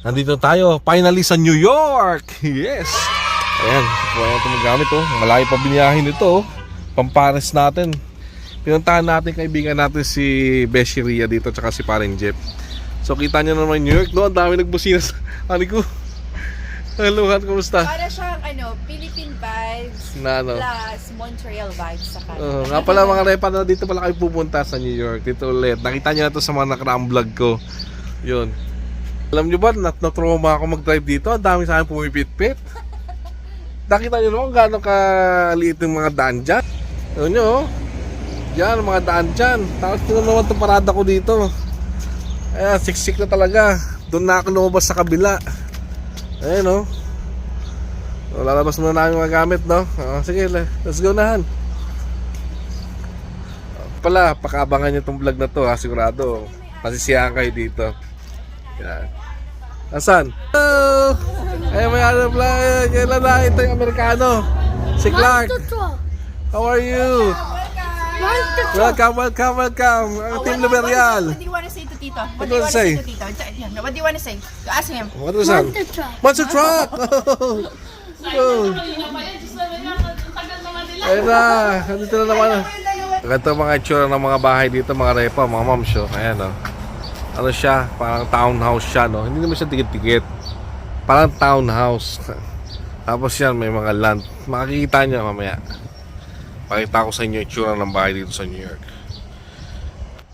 Nandito tayo, finally sa New York! Yes! Ayan, kaya ito magamit oh. Malaki pa biniyahin ito oh. Pampares natin. Pinuntahan natin kaibigan natin si Beshi Ria dito tsaka si Paring Jeff. So kita nyo naman New York, no? Ang dami nagbusina sa ano ko. Hello, Han, kumusta? Para siyang ano, Philippine vibes Na ano? plus Montreal vibes sa kanila. Oo, nga pala mga repa na dito pala kayo pupunta sa New York. Dito ulit. Nakita nyo na to sa mga nakaraang vlog ko. Yun. Alam nyo ba, nat na-trauma ako mag-drive dito. Ang dami sa akin pumipit-pit. Nakita nyo naman gano'ng kaliit yung mga daan dyan. Yun nyo, oh. Yan, mga daan dyan. Tapos tingnan naman itong parada ko dito. Ayan, siksik na talaga. Doon na ako lumabas sa kabila. Ayan, oh. So, lalabas muna namin mga gamit, no? Ah, sige, le- let's go na, Han. Pala, pakabangan niyo tong vlog na to, ha? Sigurado. Masisiyahan kayo dito. Yan. Asan? Hello! Ay, may ano vlog. Kailan na ito yung Amerikano? Si Clark. How are you? Welcome, welcome, welcome. Ang Oh, Team what- what- do you want to say to Tito? What do you want to say to Tito? What do you want to say? Ask him. What was that? Monster truck! Oh. Ayun na, nandito na naman. Ganito mga itsura ng mga bahay dito, mga repa, mga mom show. Ayan o. Ano siya, parang townhouse siya, no? Hindi naman siya tikit-tikit. Parang townhouse. Tapos yan, may mga land. Makikita niyo mamaya. Pakita ko sa inyo yung itsura ng bahay dito sa New York.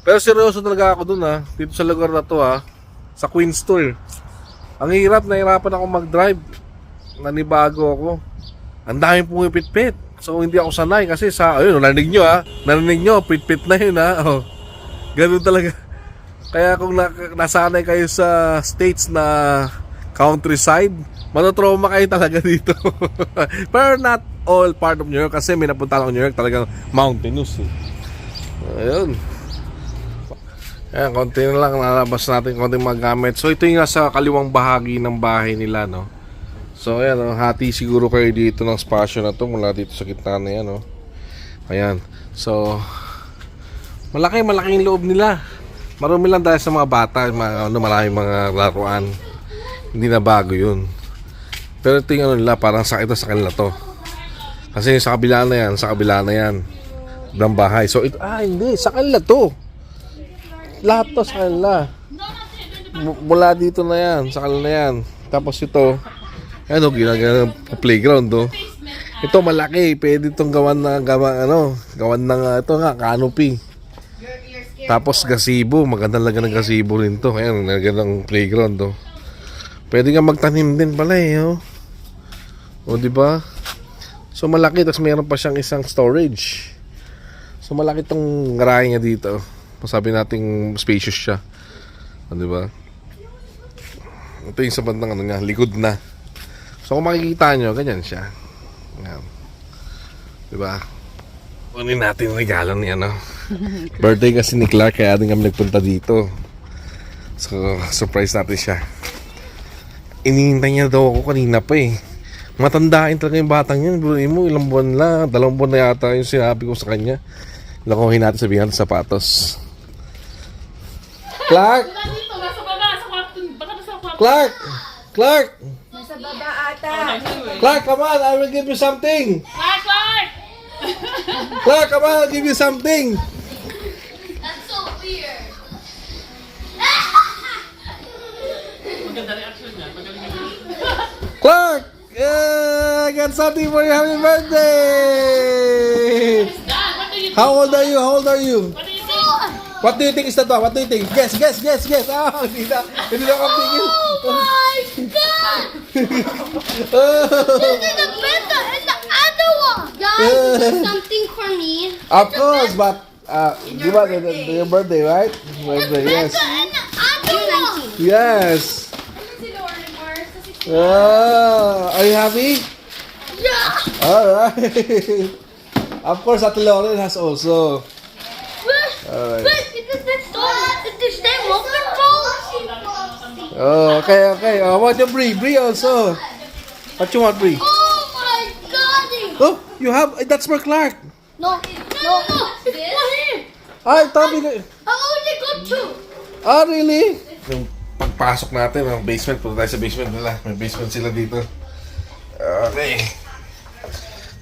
Pero seryoso talaga ako dun ha. Dito sa lugar na to ha. Sa Queens Tour. Ang hirap, nahirapan ako mag-drive. Nanibago ako. Ang dami pumipit-pit. So hindi ako sanay kasi sa, ayun, narinig nyo ha. Narinig nyo, pit-pit na yun ha. Oh. Ganun talaga. Kaya kung na, nasanay kayo sa states na countryside, matotrauma kayo talaga dito. Pero not all part of New York kasi may napunta ako New York talagang mountainous eh. Ayun. Ayan, konti na lang nalabas natin konting mga gamit. So ito yung nasa kaliwang bahagi ng bahay nila, no. So ayan, oh, hati siguro kayo dito ng spasyo na to mula dito sa gitna na yan, oh. Ayan. So malaki, malaking loob nila. Marami lang dahil sa mga bata, mga, ano, maraming mga laruan. Hindi na bago yun. Pero ito yung ano nila, parang sa ito sa kanila to. Kasi sa kabila na yan, sa kabila na yan ng bahay. So ito, ah hindi, sa kanila to. Lahat to sa kanila. Mula dito na yan, sa kanila na yan. Tapos ito, ano, ginagawa playground to. Ito malaki, pwede itong gawan na gawa, ano, gawan ng ah, ito nga, canopy. Tapos gazebo, maganda talaga ng gazebo rin to. Ayan, nagandang playground to. Pwede nga magtanim din pala eh, oh. O, di ba? So malaki, tapos mayroon pa siyang isang storage. So malaki tong garahe niya dito. Masabi nating spacious siya. O, di ba? Ito yung sa bandang ano niya, likod na. So kung makikita nyo, ganyan siya. Ayan. Di ba? Kunin natin yung regalo niya, no? Birthday kasi ni Clark, kaya din kami nagpunta dito. So, surprise natin siya. Inihintay niya daw ako kanina pa eh. Matandain talaga yung batang yun. Burin mo, ilang buwan lang. Dalawang buwan na yata yung sinabi ko sa kanya. Lakuhin natin sabihan sa sapatos. Clark! Dito, nasa baba, sa kwarto. Baka nasa kwarto. Clark! Clark! Nasa baba ata. Clark, come on! I will give you something! Clark! Clark, come on! I'll give you something! That's so weird. Maganda reaction niya. Clark! Yeah, I got something for your happy birthday! You How old are you? How old are you? What do you think? You is that? What do you think? Guess, guess, guess, guess. Ah, hindi na. Hindi na ako tingin. my god! Oh. This is the better and the one! This is something for me. Of course, but uh, di ba, the, the, your birthday, right? Birthday, yes. Better and the other! Yes. Oh, are you happy? Yeah! Alright. of course, Ate Lauren has also. Alright. but it is the same, it is the same control. Oh, okay, okay. Oh, what you Brie? Brie also. What you want, Brie? Oh my god! Oh, you have, eh, that's for Clark. No, no, no, it's for him! Ay, Tommy. I only got two! Ah, really? Yung pag pasok natin ang basement. Punta tayo sa basement nila. May basement sila dito. Okay.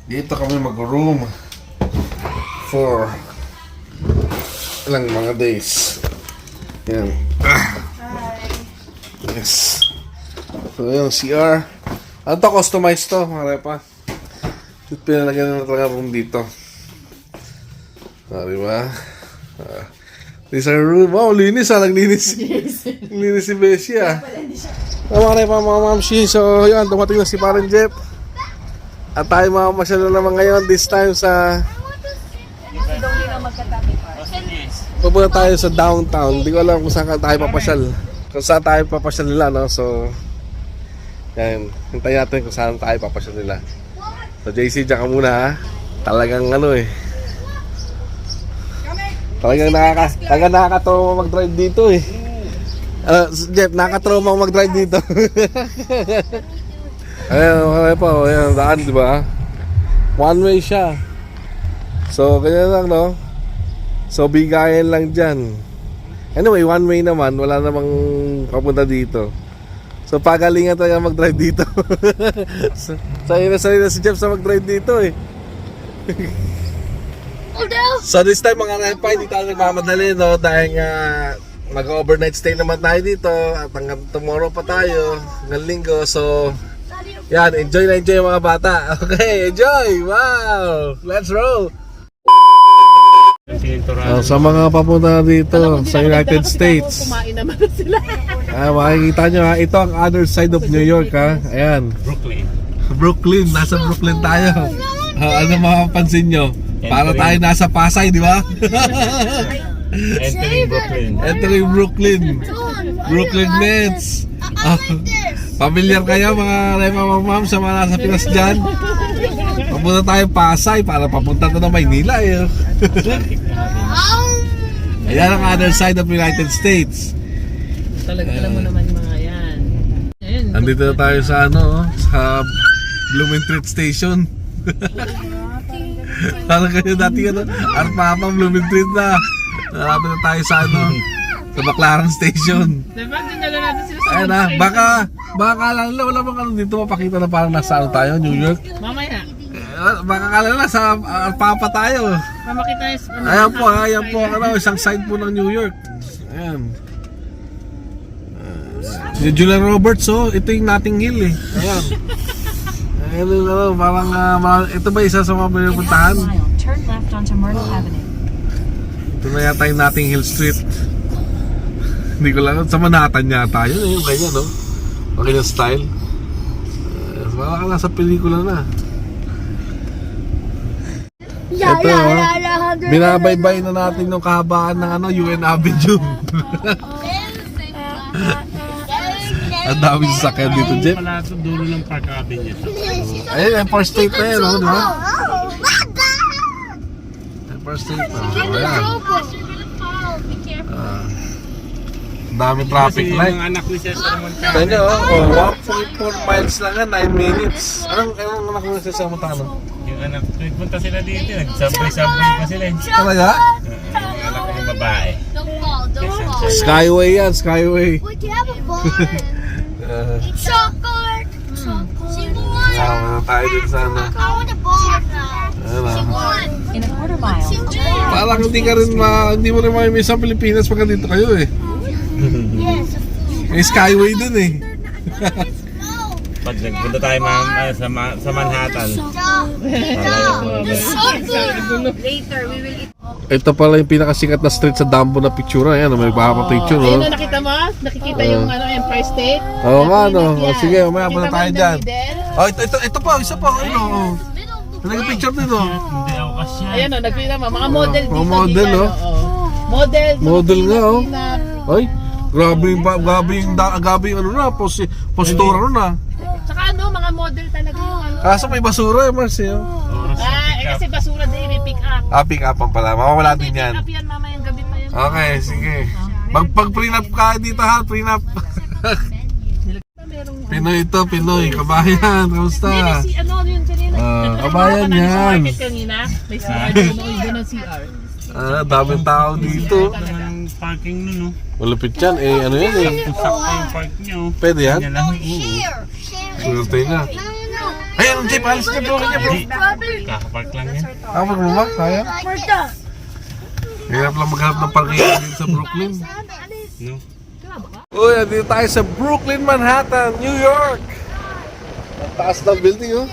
Dito kami mag-room for ilang mga days. Yan. Yes. So, yung CR. Ano to? Customized to, mga repa. Pinalagyan na talaga room dito. Ah, di ba? Ah. This our room. Wow, linis ah. Naglinis. linis si Beshi ah. Oh, mga repa, mga mamshi. So, yun. Dumating na si Parang Jeff. At tayo mamamasyal na naman ngayon. This time sa... Pupunta tayo sa downtown. Hindi ko alam kung saan tayo papasyal. Kung saan tayo papasyal nila, no? So, yan. Hintayin natin kung saan tayo papasyal nila. So, JC, dyan ka muna, ha? Talagang ano eh. Talagang nakaka, talagang nakakatawa mag-drive dito eh. Ano, Jeff, nakakatrauma mag-drive dito. Ayan, okay pa, ayan, daan, di ba? One way siya. So, ganyan lang, no? So, bigayan lang dyan. Anyway, one way naman. Wala namang papunta dito. So, pagalingan talaga mag-drive dito. so, sanay na sanay na si Jeff sa mag-drive dito eh. So, this time mga repa, hindi tayo nagmamadali, no? Dahil nga mag-overnight stay naman tayo dito at hanggang tomorrow pa tayo, hanggang linggo. So, yan, enjoy na enjoy mga bata. Okay, enjoy! Wow! Let's roll! Oh, sa mga papunta dito sa United States. Kumain naman sila. Ah, makikita nyo ha, ito ang other side of New York ha. Ayan, Brooklyn. Brooklyn, nasa Brooklyn tayo. Ah, ano mapapansin nyo? Para tayo nasa Pasay, di ba? Entering Brooklyn. Entering Brooklyn. Brooklyn Nets. Ah, familiar kayo mga Rema Ma'am sa mga nasa Pinas dyan? Papunta tayo Pasay para papunta na Maynila eh. Ayan ang other side of United States. Talaga alam mo naman yung mga yan. Ayun. Nandito na tayo sa ano, sa Blumentritt Station. Parang kayo dati ano, Arpapa Blumentritt na. Narapit na tayo sa ano, sa Baclaran Station. Diba? Dinala natin sila sa Ayun na, baka, baka kala nila wala bang ano dito mapakita na parang nasa ano tayo, New York. Mamaya. Eh, Baka kala nila sa Arpapa tayo. Mamakita yung... ano, Ayan po, ayan po, ano, isang side po ng New York. Ayan. Si Julia Roberts, oh, ito yung Notting Hill eh. Ayan. Ayan, ano, parang, ma- ito ba isa sa mga pinupuntahan? Turn left onto Myrtle Avenue. Ito na yata yung Notting Hill Street. Hindi ko lang, sa Manhattan yata yun, eh, yung ganyan, no? Ang ganyan style. Uh, parang ka nasa pelikula na. Yeah, Ito, yeah, oh. yeah, yeah. Binabaybay na natin yung kahabaan ng ano, UN Avenue. Ang daming sasakyan dito, Jeff. Pala sa dulo ng Park Avenue. Ayun, Empire State na yun, oh, di ba? Empire State na. Ayan. Ah. Ang daming traffic Kasi light. yung anak ni Cesar Montano. Kanya, oh, oh 1.4 miles lang yan, 9 minutes. Anong, anong anak mo sa Montano? Yung anak, nagpunta sila dito. Nagsabay-sabay pa sila. Yung Talaga? anak ng babae. Don't fall, don't fall. Skyway yan, Skyway. We can have a bar. Uh, Chocolate. One. Kasama na tayo din sa ano. I want a bar now. Ayun. One. In a quarter mile. Parang hindi ka rin ma, hindi mo rin mamimiss ang Pilipinas pagka dito kayo eh. Yes. May Skyway dun eh. Pag nagpunta tayo ma'am, ah, sa, Ma- sa Manhattan. Later, we will eat. Ito pala yung pinakasikat na street sa Dambo na picture. Ayan, may baka picture Ayun oh. na, nakita mo? Nakikita yung ano, Empire State? Oo nga no. O, sige, punta Nakita mo tayo yung dyan. Oh, ito, ito, ito pa, isa pa. Ano, oh. Nag-picture din oh. Hindi ako. Ayan o, nakita mo. Mga model dito. mga model, dito, oh. oo. Model. Model nga, oh. Ay, grabe yung, ba- grabe yung, da- grabe yung ano na, posi, positura nun ah. Tsaka ano, mga model talaga yung ano. Kaso may basura eh, Mars eh. oh. Ah, pick eh, up. kasi basura din, may pick up. Ah, pick upan pala. Mawawala din pick yan. up yan mamayang gabi pa yan. Okay, sige. Mag pag prenup ka dito ha, prenup. Pinoy ito, Pinoy. Kabayan, kamusta? Hindi, may si ano yun kanina. Ah, Nagtrabaho kabayan sa yan. market kanina. May CR doon, oh, doon ang CR. Ah, daming tao dito. Talaga. parking nun, no? Malupit yan. Eh, ano yan eh. Sakto yung park niyo. Pwede yan? Share. Share. Swerte na. No. Ay, anong jeep? Alis na bro. Kanya bro. Kakapark lang yan. Mo ba? Kaya? Hirap lang maghanap ng parking dito sa Brooklyn. No? Uy, dito tayo sa Brooklyn, Manhattan, New York. Ang taas ng building, oh.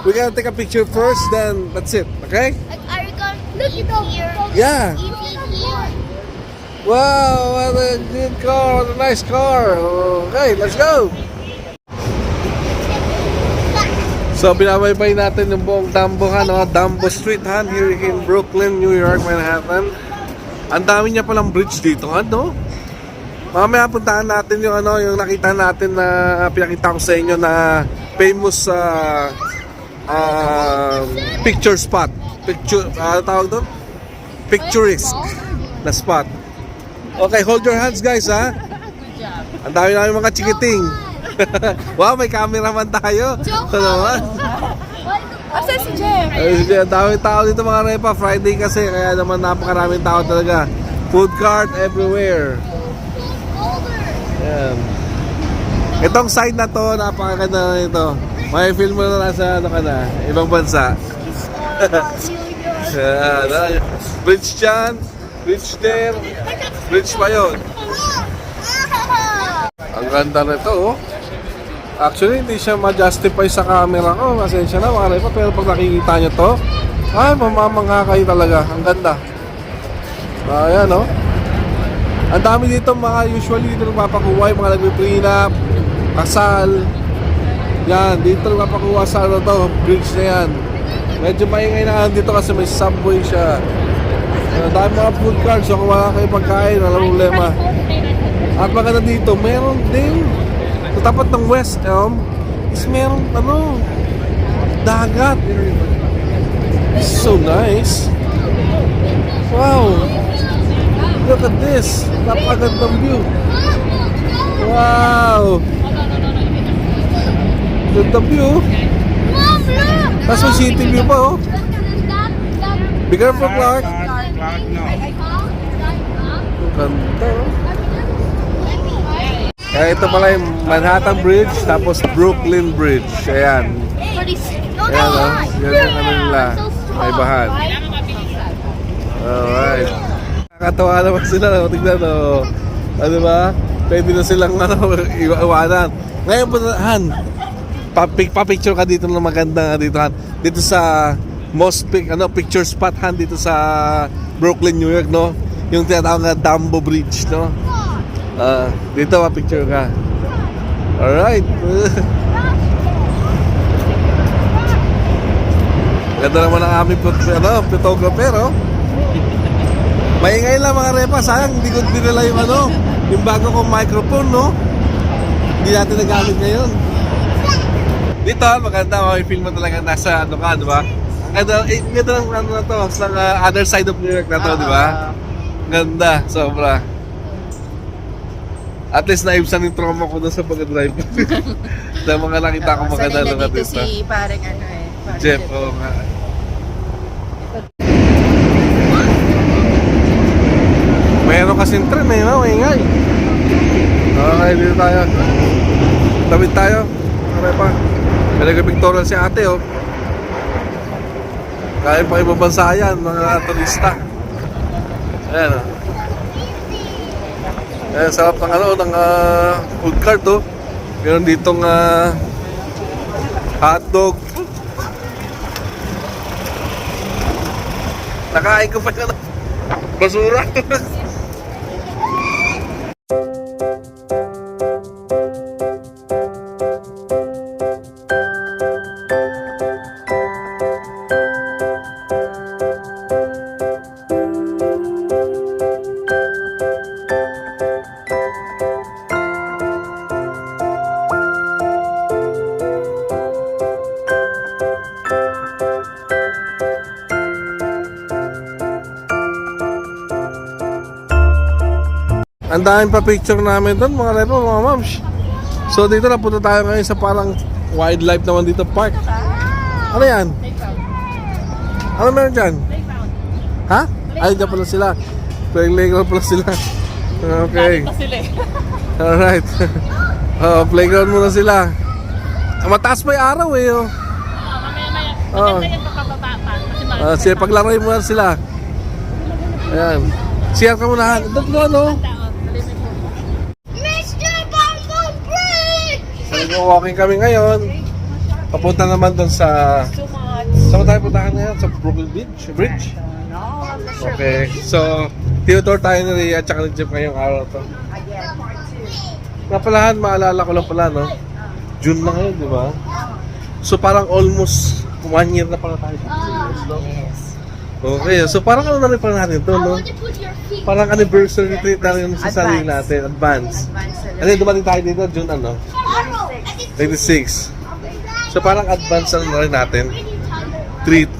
We gotta take a picture first, then that's it, okay? Like, are you to eat here? Yeah. Wow, what a good car, what a nice car. Okay, let's go. So, binabaybay natin yung buong Dumbo, ha, no? Dumbo Street, ha? Here in Brooklyn, New York, Manhattan. Ang dami niya palang bridge dito, ano? Mamaya puntahan natin yung ano, yung nakita natin na pinakita ko sa inyo na famous sa picture spot. Picture, ano tawag doon? Picturesque na spot. Okay, hold your hands guys ha. Ang dami namin mga chikiting. wow, may cameraman tayo. Ito naman. Asa si Jeff? Ay, sige, Ang dami tao dito mga repa. Friday kasi, kaya naman napakaraming tao talaga. Food cart everywhere. Yan. Itong side na to, napakaganda na ito. May film mo na nasa ano ka na, ibang bansa. Yan. ah, Bridge dyan, bridge there, bridge pa yun. Ang ganda na ito, oh. Actually, hindi siya ma-justify sa camera ko. Masensya na, mga repa. Pero pag nakikita nyo to, ay, mamamangha kayo talaga. Ang ganda. Ayan, oh. Ang dami dito mga usually dito nagpapakuha yung mga nagpiprenup, kasal. Yan, dito nagpapakuha sa ano to, bridge na yan. Medyo maingay na dito kasi may subway siya. Ang dami mga food carts, so kung wala kayo pagkain, walang problema. At maganda dito, meron din sa tapat ng West Elm is meron ano, dagat. It's so nice. Wow. Look at this. Napakagandang view. Wow. Ganda view. Tapos may city view pa oh. Be careful, Clark. Clark, no. Ganda oh. Kaya ito pala yung Manhattan Bridge, tapos Brooklyn Bridge. Ayan. No, Ayan oh. Yan ang ano nila. May bahan. Alright. Nakakatawa naman sila. no? Tignan o. Ano ba? Pwede na silang ano, iwa- iwanan. Ngayon po, Han, papic, papicture ka dito ng maganda dito, Han. Dito sa most pic, ano, picture spot, Han, dito sa Brooklyn, New York, no? Yung tinatawag na Dumbo Bridge, no? Ah, dito papicture ka. Alright. Ganda naman ang aming ano, photographer, oh. Maingay lang mga repa, sayang hindi ko dinala yung ano, yung bago kong microphone, no? Hindi natin nagamit ngayon. Dito, maganda, may film mo talaga nasa ano ka, di ba? Ganda, eh, ganda ng ano na to, sa uh, other side of New York na to, di ba? Ganda, sobra. At least naibsan yung trauma ko doon sa pag-drive. sa mga nakita ko Sanay lang na dito si parang ano eh. parang Jeff, oo nga. Meron kasing tren eh, no? Ingay. Okay, dito tayo. Tawid tayo. Okay pa. May nag-pictorial si ate, oh. Kaya pa ibang bansa yan, mga turista. Ayan, oh. Ayan, sarap ng ano, ng ah, food cart, oh. Meron ditong ah, hotdog, Nakain ko pa siya basura. Ang daming pa picture namin doon, mga repo, mga moms. So dito na punta tayo ngayon sa parang wildlife naman dito park. Ano yan? Ano meron dyan? Ha? Ay, dyan pala sila. Playground pala sila. Okay. Eh. Alright. oh, playground muna sila. Mataas pa yung araw eh. Oh. Ah, mamaya maya. Oo. Maganda yan papababa pa. Kasi Ah, sige, paglaroy mo na sila. Ayan. Share ka muna. Mo ano? Walking kami ngayon. Papunta naman doon sa... Saan tayo puntahan ngayon? Sa Brooklyn Beach? Bridge? Okay. So, tinutour tayo ni Rhea at saka ni Jeff ngayong araw to. Napalahan, maalala ko lang pala, no? June na ngayon, di ba? So, parang almost one year na pala tayo. dito. Okay, so parang ano na rin pala natin to, no? Parang anniversary treat na rin sa sarili natin, advance. Kasi dumating tayo dito, June ano? 26. So parang advance na rin natin, treat.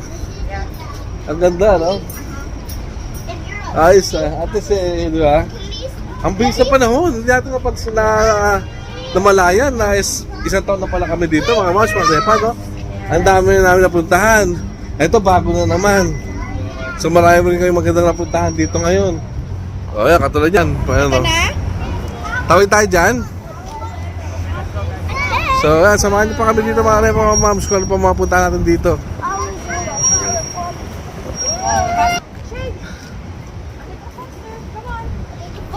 Ang ganda, no? Ayos ah, at least eh, di ba? Ang bilis na panahon, hindi natin napag na namalayan na is, isang taon na pala kami dito, mga mouse, mga sepa, no? Ang dami na namin napuntahan. Ito, bago na naman. So marami rin kayong magandang napuntahan dito ngayon. O yan, katulad yan. Ayan, no? Tawid tayo dyan. So yan, samahan niyo pa kami dito mga repa, mga moms, kung ano pa mga puntahan natin dito.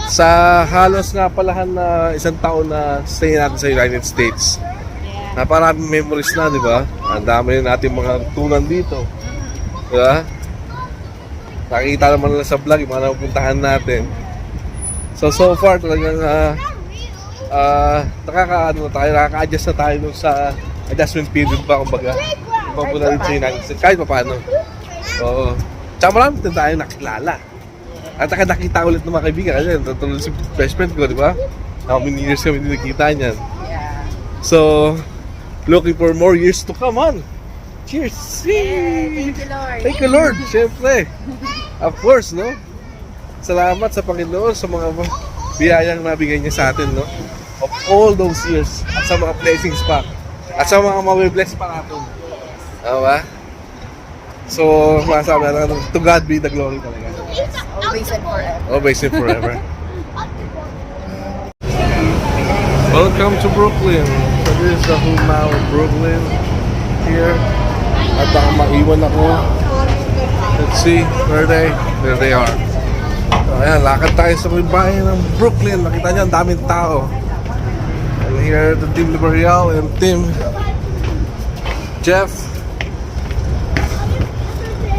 Sa halos nga palahan na isang taon na stay natin sa United States. Naparaming memories na, di ba? Ang dami rin natin mga tunan dito. Di ba? Nakikita naman nila sa vlog yung mga napupuntahan natin. So, so far talagang ah ah nakaka, ano, tayo, nakaka-adjust na tayo sa adjustment period pa, kumbaga. Ibang po na rin sa United States, kahit pa paano. Oo. Tsaka marami din tayo nakilala. At saka nakita ulit ng mga kaibigan kasi natulog si best friend ko, di ba? How many years kami hindi nakita niyan. So, looking for more years to come on. Cheers! Thank you, Lord. Thank you, Lord. Siyempre. Of course, no? Salamat sa Panginoon sa mga biyayang nabigay niya sa atin, no? Of all those years. At sa mga blessings pa. At sa mga mabibless pa natin. Tama ba? So, masasabi na to God be the glory talaga. Always and forever. Always and forever. Welcome to Brooklyn. So this is the whole now of Brooklyn here. At baka maiwan ako. Let's see where they there they are. So ayan, lakad tayo sa may bayan ng Brooklyn. Nakita niyo ang daming tao. Here the Team Liberial and Team Jeff.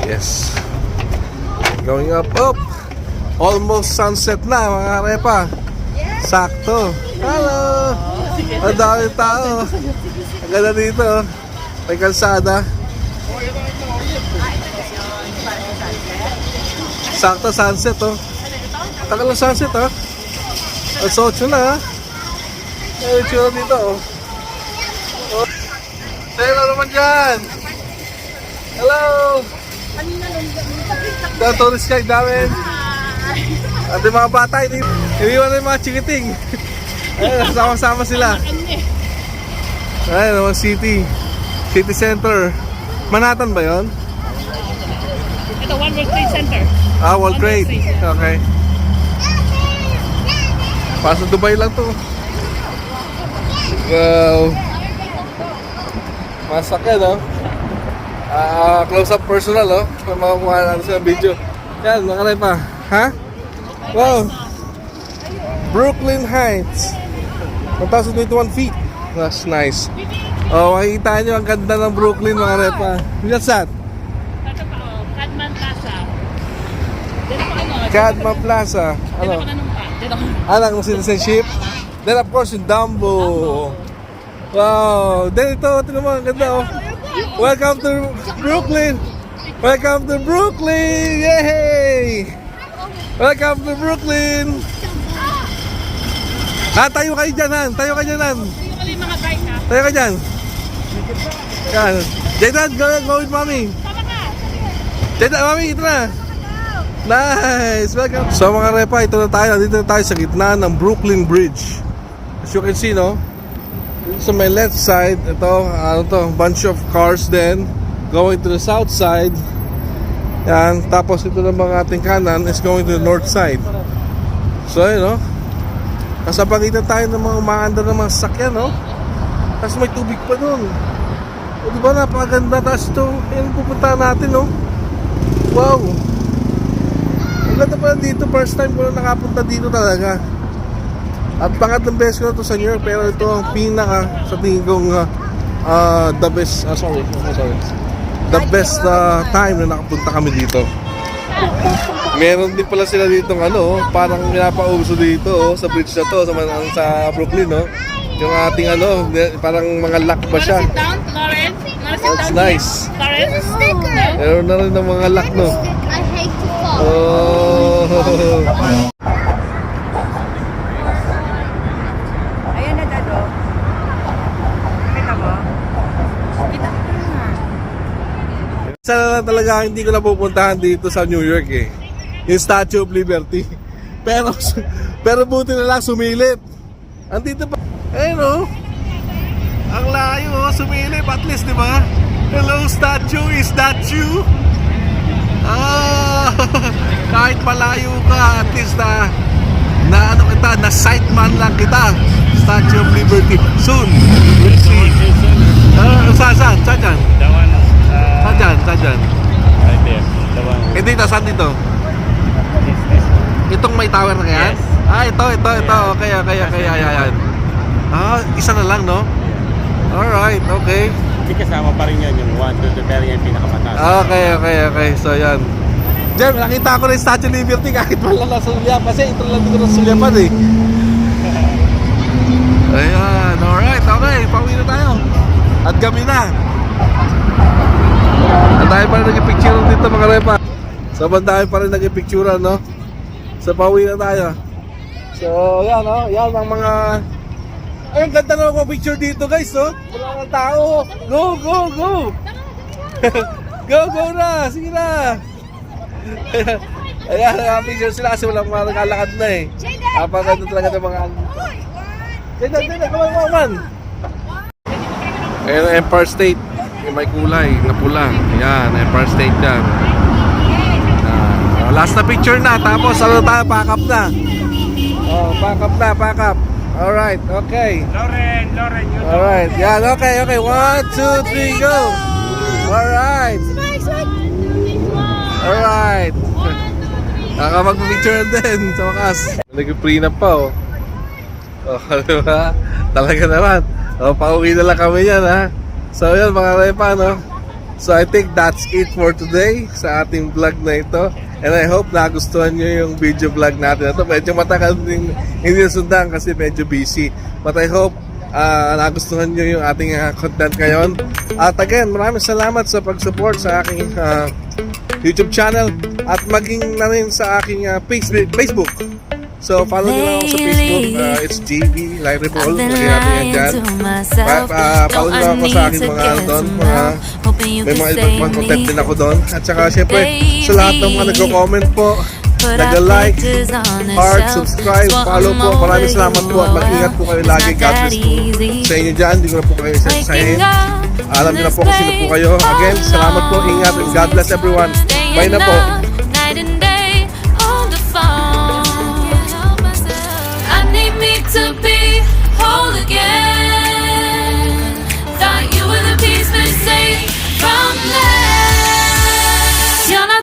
Yes. Going up, up. Almost sunset na mga repa. Sakto. Hello. Ang dami tao. Ang ganda dito. May kalsada. Sakto sunset oh. Tagal ng sunset oh. Alas 8 na ah. Ay, tsura dito oh. oh. Hello naman dyan. Hello. Ito, tourist guide namin. At yung mga bata, ini iniwan na yung mga chikiting. Ayun, sama-sama sila. Ayun, mga city. City Center. Manhattan ba yon? Ito, One World Trade Center. Ah, World Trade. Okay. Sa Dubai lang to. Wow. Masakyan, no? Ah, close up personal, no? Kung makakuha natin sa video. Yan, nakalay pa. Ha? Wow. Brooklyn Heights. 1,021 feet. That's nice. Oh, makikita nyo ang ganda ng Brooklyn, mga repa. What's that? Cadman Plaza. Dito pa ano? Cadma Plaza. Ano? ka. anak ng citizenship. Then of course yung Dumbo. Wow. Then ito, ito naman, ganda oh. Welcome to Brooklyn. Welcome to Brooklyn. Yay! Welcome to Brooklyn. Ha, tayo kayo dyan, Han. Tayo kayo dyan, Han. Dito ka yung mga. Tayo dyan. Yan. Jaydan, go, go with mommy. Tama ka. Jaydan, mami, ito na. Nice! Welcome! So mga repa, ito na tayo. Dito na tayo sa gitna ng Brooklyn Bridge. You can see, no? Sa my left side, ito, ano to, bunch of cars then going to the south side. Yan, tapos ito mga ating kanan is going to the north side. So, ayun, no? Nasa pagitan tayo ng mga umaanda ng mga sasakyan, no? Tapos may tubig pa dun. O, di ba, napakaganda. Tapos ito, ayun, pupuntahan natin, no? Wow! Ang ganda pala dito. First time ko na nakapunta dito talaga. At pangatlong beses ko na to sa New York. Pero ito ang pinaka, sa tingin kong, ah, ah, the best, ah, sorry, oh, sorry. The best ah, time na nakapunta kami dito. Meron din pala sila dito ano, parang pinapauso dito oh, sa bridge na to sa, sa Brooklyn, no? Yung ating ano, parang mga lock ba siya? Down, Lawrence. That's nice. Lawrence? Sticker. Meron na rin ng mga lock, no? I hate to fall. Oh. Ayan na, Dado. Kita mo? Sana lang talaga hindi ko napupuntahan dito sa New York eh. Yung Statue of Liberty. Pero pero buti na lang sumilip. Andito pa. Ayun oh. Ang layo oh, sumilip at least, di ba? Hello statue, is that you? Ah, kahit malayo ka, at least na na ano kita, na sight man lang kita. Statue of Liberty. Soon, we'll see. Ah, saan, saan? Saan dyan? Saan dyan? Saan dyan? right there. The one Eh saan dito? is this one. Itong may tower na yan? Yes. Ah, ito, ito, ito. Okay, okay, okay, ayan, ayan. Ah, isa na lang, no? Alright, okay. Hindi kasama pa rin yan yung one, two, three, pero yan yung pinakamataas. Okay, okay, okay. So, yan. Jem, nakita ko na yung Statue of Liberty kahit wala na sulyap. Kasi ito lang dito na sulyapan eh. Ayan, alright, okay. Pauwi na tayo. At gabi na. Ang dami pa rin nag-picture dito mga repa. So, ang dami pa rin nag-picture, no? So, pauwi na tayo. So, yan, no? Yan ang mga... Ay, ang ganda na ako picture dito, guys, no? Wala nang tao. Go, go, go! go, go na! Sige na! Ayan, naka-picture sila kasi walang mga naglalakad na eh. Napaganda talaga ng mga... Diyan, diyan, come on, come on! Ayan Empire State. Yung may kulay na pula. Ayan, Empire State yan. Ah, last na picture na. Tapos ano tayo, pack up na. Oh, pack up na, pack up. Alright, okay. Lauren, Lauren, you Alright, yan, okay, okay. One, two, three, go! Alright, alright. Nakakapag-picture din sa wakas. Nag-prenup pa, oh. Oh, di ba? Talaga naman. Oh, pauwi na lang kami yan, ha? So, yun, mga repa, no? So, I think that's it for today sa ating vlog na ito. And I hope nagustuhan nyo yung video vlog natin. Ito, medyo matagal din hindi nasundan kasi medyo busy. But I hope ah, nagustuhan nyo yung ating ah, content ngayon. At again, maraming salamat sa pag-support sa aking ah, YouTube channel at maging na rin sa aking face- Facebook. So, follow nyo lang ako sa Facebook. Ah, it's JB Live. Lagyan natin yan dyan. Pa- pa- follow nyo lang ako sa aking mga ano doon, mga may mga ibang mga content din ako doon. At saka syempre, sa lahat ng mga nagko-comment po, nag-like, heart, subscribe, follow po. Maraming salamat po at mag-ingat po kayo lagi. God bless po sa inyo dyan. Hindi ko na po kayo sasayin. Alam niyo na po kung sino po kayo. Again, salamat po, ingat, and God bless everyone. Bye na po.